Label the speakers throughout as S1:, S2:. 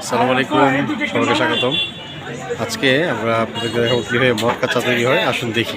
S1: আসসালামু আলাইকুম, সবাইকে স্বাগতম। আজকে আমরা আপনাদেরকে দেখাবো কীভাবে মটকা চা তৈরি হয়, আসুন দেখি।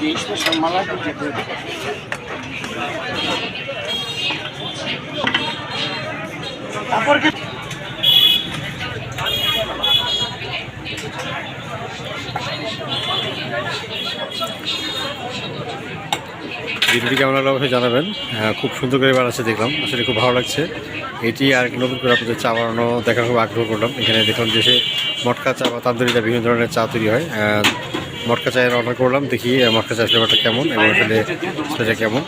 S2: Değişmiş olmalar da gidiyor. তারপর কি
S1: ভিডিওটি কেমন লাগল অবশ্যই জানাবেন। আহ, খুব সুন্দর করে বানাচ্ছে দেখলাম। আসলে খুব ভালো লাগছে। এটি আর একটু নতুন করে আপনাদের চা বানানো দেখার খুব আগ্রহ করলাম। এখানে দেখলাম যে সে মটকা চা বা তান্দুরিটা বিভিন্ন ধরনের চা তৈরি হয়। মটকা চায়ের অর্ডার করলাম দেখি মটকা চায়ের ফ্লেভারটা কেমন এবং আসলে সেটা কেমন।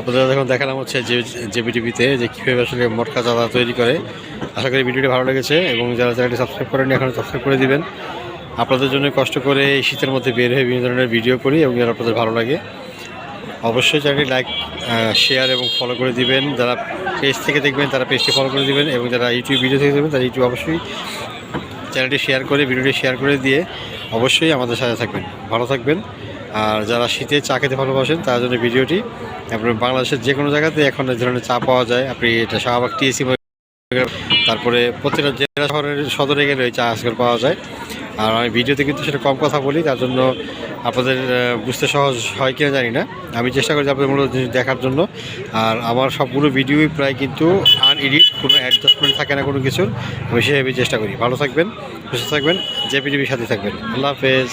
S1: আপনাদের দেখুন দেখালাম হচ্ছে যে জেবি টিভিতে যে কীভাবে আসলে মটকা চাঁদা তৈরি করে, আশা করি ভিডিওটি ভালো লেগেছে এবং যারা চ্যানেলটি সাবস্ক্রাইব করেনি এখন সাবস্ক্রাইব করে দিবেন। আপনাদের জন্য কষ্ট করে এই শীতের মধ্যে বের হয়ে বিভিন্ন ধরনের ভিডিও করি এবং যারা আপনাদের ভালো লাগে, অবশ্যই চ্যানেলটি লাইক শেয়ার এবং ফলো করে দিবেন। যারা পেজ থেকে দেখবেন, তারা পেজটি ফলো করে দিবেন এবং যারা ইউটিউব ভিডিও থেকে দেখবেন, তারা ইউটিউব অবশ্যই চ্যানেলটি শেয়ার করে, ভিডিওটি শেয়ার করে দিয়ে অবশ্যই আমাদের সাথে থাকবেন। ভালো থাকবেন। আর যারা শীতে চা খেতে ভালোবাসেন, তার জন্য ভিডিওটি আপনার বাংলাদেশের যে কোনো জায়গাতে এখন এই ধরনের চা পাওয়া যায়। আপনি এটা শাহবাগ টিএসি তারপরে প্রতিটা জেলা শহরের সদরে গেলে ওই চা আজকাল পাওয়া যায়। আর আমি ভিডিওতে কিন্তু সেটা কম কথা বলি, তার জন্য আপনাদের বুঝতে সহজ হয় কিনা জানি না। আমি চেষ্টা করি আপনাদের মূলত দেখার জন্য। আর আমার সবগুলো ভিডিওই প্রায় কিন্তু আনএডিট কোনো অ্যাডজাস্টমেন্ট থাকে না কোনো কিছুর। আমি সেভাবেই চেষ্টা করি। ভালো থাকবেন, সুস্থ থাকবেন জেপিটিভির সাথে থাকবেন। আল্লাহ হাফেজ।